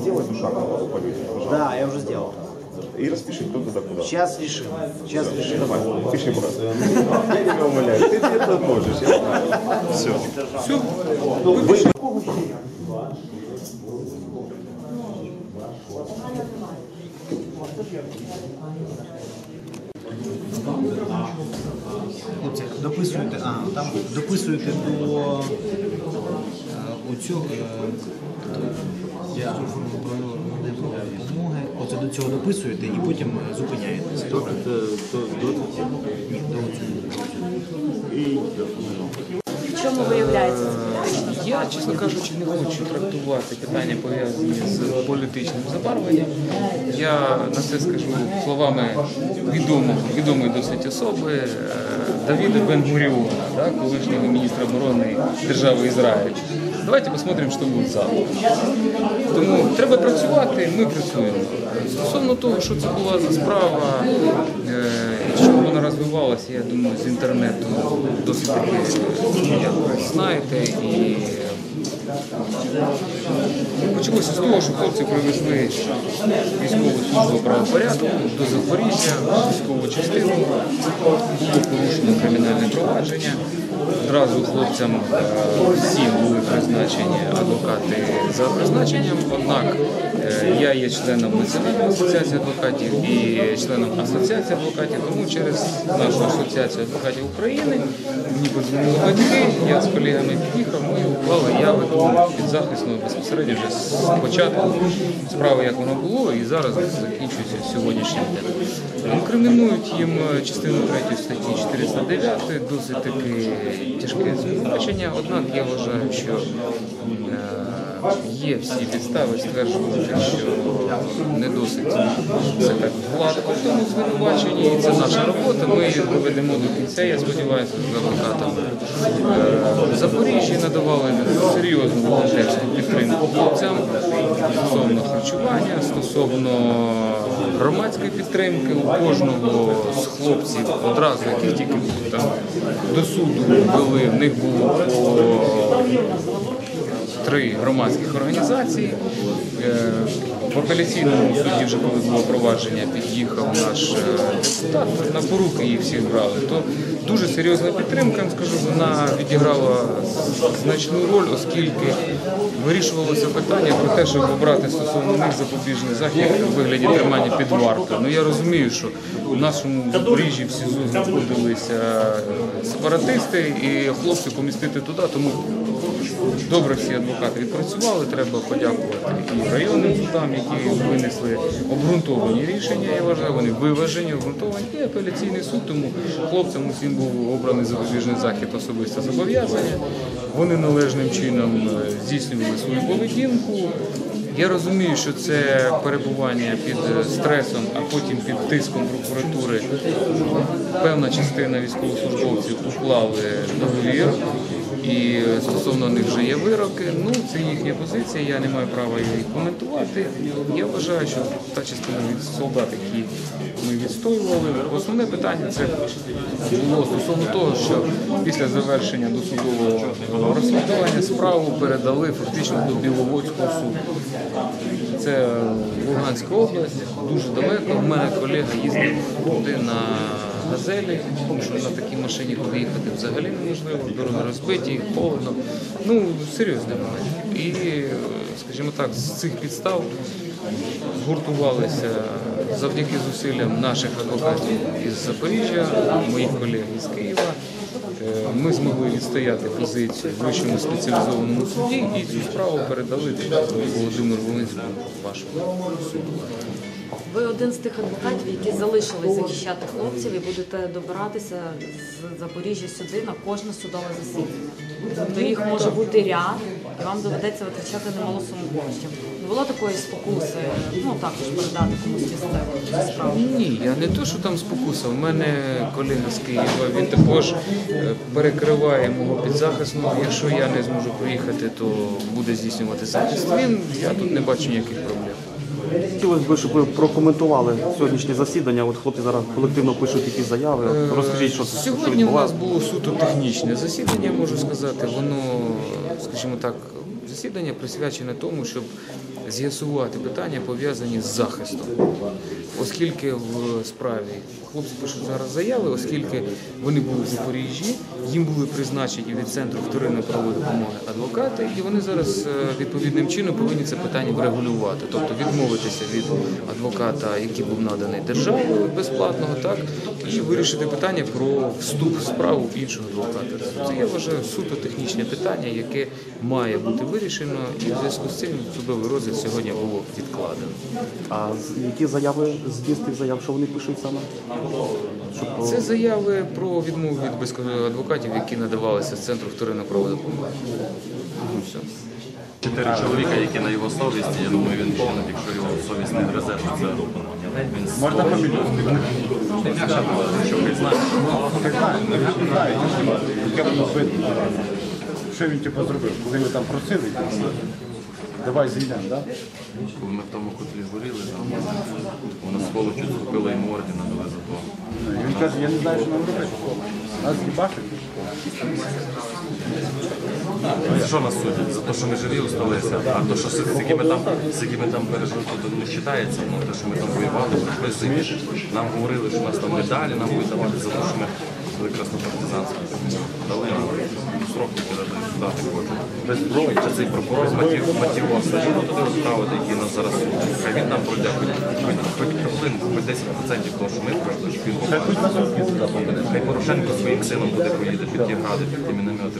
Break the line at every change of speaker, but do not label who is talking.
Сделайте шаг по.
Да, я уже сделал.
И распиши, кто туда куда.
Сейчас решим. Сейчас решим.
Давай, пиши, брат. Я тебя умоляю, ты это можешь. Все.
Все,
Хлопці, дописуєте, а, там дописуєте до е, оцього е, допомоги. Оце до цього дописуєте і потім е, зупиняєтеся. Добре? Ні, до цього.
В чому виявляється політична
я, чесно кажучи, не хочу трактувати питання пов'язані з політичним забарвленням. Я на це скажу словами відомого, відомої досить особи е, Давіда Бен-Гуріона, колишнього міністра оборони держави Ізраїль. Давайте посмотрим, що буде завтра. Тому треба працювати, ми працюємо. Стосовно того, що це була за справа, е, що вона розвивалася, я думаю, з інтернету досить таки знаєте. І почалося з того, що хлопці привезли військову службу правопорядку до Запоріжжя, військову частину, було порушено кримінальне провадження. Одразу хлопцям е, всім були призначені адвокати за призначенням. Однак е, я є членом Національної асоціації адвокатів і членом Асоціації адвокатів, тому через нашу асоціацію адвокатів України мені подзвонили батьки, я з колегами під'їхав, ми уклали яви підзахисну безпосередньо вже з початку справи, як воно було, і зараз закінчується сьогоднішній день. Інкримінують їм частину 3 статті 409, досить таки тяжке звинувачення, однак я вважаю, що е, є всі підстави стверджувати, що не досить це так гладко в тому звинуваченні, і це наша робота. Ми її доведемо до кінця. Я сподіваюся, з адвокатами Е, в Запоріжжі надавали серйозну волонтерську підтримку хлопцям стосовно харчування, стосовно громадської підтримки у кожного з хлопців одразу, яких тільки там до суду вели, в них було по три громадських організації. Е, В апеляційному суді вже коли було провадження, під'їхав наш е, депутат, на поруки її всіх брали. То дуже серйозна підтримка, скажу, вона відіграла значну роль, оскільки вирішувалося питання про те, щоб обрати стосовно них запобіжний захід у вигляді тримання під вартою. Ну я розумію, що у нашому Запоріжжі в СІЗО знаходилися сепаратисти і хлопці помістити туди, тому Добре всі адвокати відпрацювали. Треба подякувати і районним судам, які винесли обґрунтовані рішення. Я вважаю, вони виважені, обґрунтовані. І апеляційний суд. Тому хлопцям усім був обраний запобіжний захід особисте зобов'язання. Вони належним чином е, здійснювали свою поведінку. Я розумію, що це перебування під е, стресом, а потім під тиском прокуратури. Певна частина військовослужбовців уклали договір. І стосовно них вже є вироки. Ну це їхня позиція. Я не маю права її коментувати. Я вважаю, що та частина від солдат, які ми відстоювали, основне питання це було стосовно того, що після завершення досудового розслідування справу передали фактично до Біловодського суду. Це Луганська область, дуже далеко. У мене колега їздив туди на газелі, тому що на такій машині туди їхати взагалі неможливо, дороги розбиті, холодно. Ну, серйозний момент. І, скажімо так, з цих підстав згуртувалися завдяки зусиллям наших адвокатів із Запоріжжя, моїх колег із Києва. Е, Ми змогли відстояти позицію в вищому спеціалізованому суді і цю справу передали Володимиру Волинському вашому суду.
Ви один з тих адвокатів, які залишились захищати хлопців і будете добиратися з Запоріжжя сюди на кожне судове засідання. Тобто їх може бути ряд, і вам доведеться витрачати немалу суму коштів. Не було такої спокуси, ну також передати комусь цю справу.
Ні, я не то, що там спокуса. У мене колега з Києва, він також е, перекриває мого підзахисного. Якщо я не зможу приїхати, то буде здійснювати захист. Він я тут не бачу ніяких проблем.
Хотілося б, щоб ви прокоментували сьогоднішнє засідання. От хлопці зараз колективно пишуть якісь заяви. Розкажіть, що, що
Сьогодні у нас
відбувалося.
було суто технічне засідання, можу сказати. Воно, скажімо так, засідання присвячене тому, щоб з'ясувати питання пов'язані з захистом. Оскільки в справі хлопці пишуть зараз заяви, оскільки вони були в Запоріжжі, їм були призначені від центру вторинної правової допомоги адвокати, і вони зараз е, відповідним чином повинні це питання врегулювати, тобто відмовитися від адвоката, який був наданий державою безплатного, так і вирішити питання про вступ в справу іншого адвоката. Це я вважаю суто технічне питання, яке має бути вирішено, і в зв'язку з цим судовий розгляд сьогодні було відкладено.
А які заяви з тих заяв, що вони пишуть саме?
Це заяви про відмову від безко- адвокатів, які надавалися з центру вторинної правової допомоги. Ну.
Чотири чоловіка, які на його совісті, я думаю, він повний, якщо його совість не гризе, то це він Можна фамілію? Що?
Яке воно. Що він типу зробив? Коли ви там просили, давай зійдемо, так?
Коли ми в тому котлі горіли, там вона сволочу зробила йому ордена дали за то.
Він каже, я не знаю, що нам робити. Нас їбашить.
За що нас судять? За те, що ми живі осталися, а то, що з з якими там, з якими там пережили, то не вважається, ну те, що ми там воювали, прийшли самі. Нам говорили, що нас там медалі нам будуть давати за те, що ми були краснопартизанські. Дали нам сроки дати дати копію. Без зброї, це цей прокурор з мотивував сержу туди відправити, який нас зараз судить. Хай він нам пройде хоч, хоч, хоч хвилин, хоч 10% того, що ми пройшли, щоб він побачив. Хай Порошенко своїм сином буде поїде під ті гради, під ті міномети.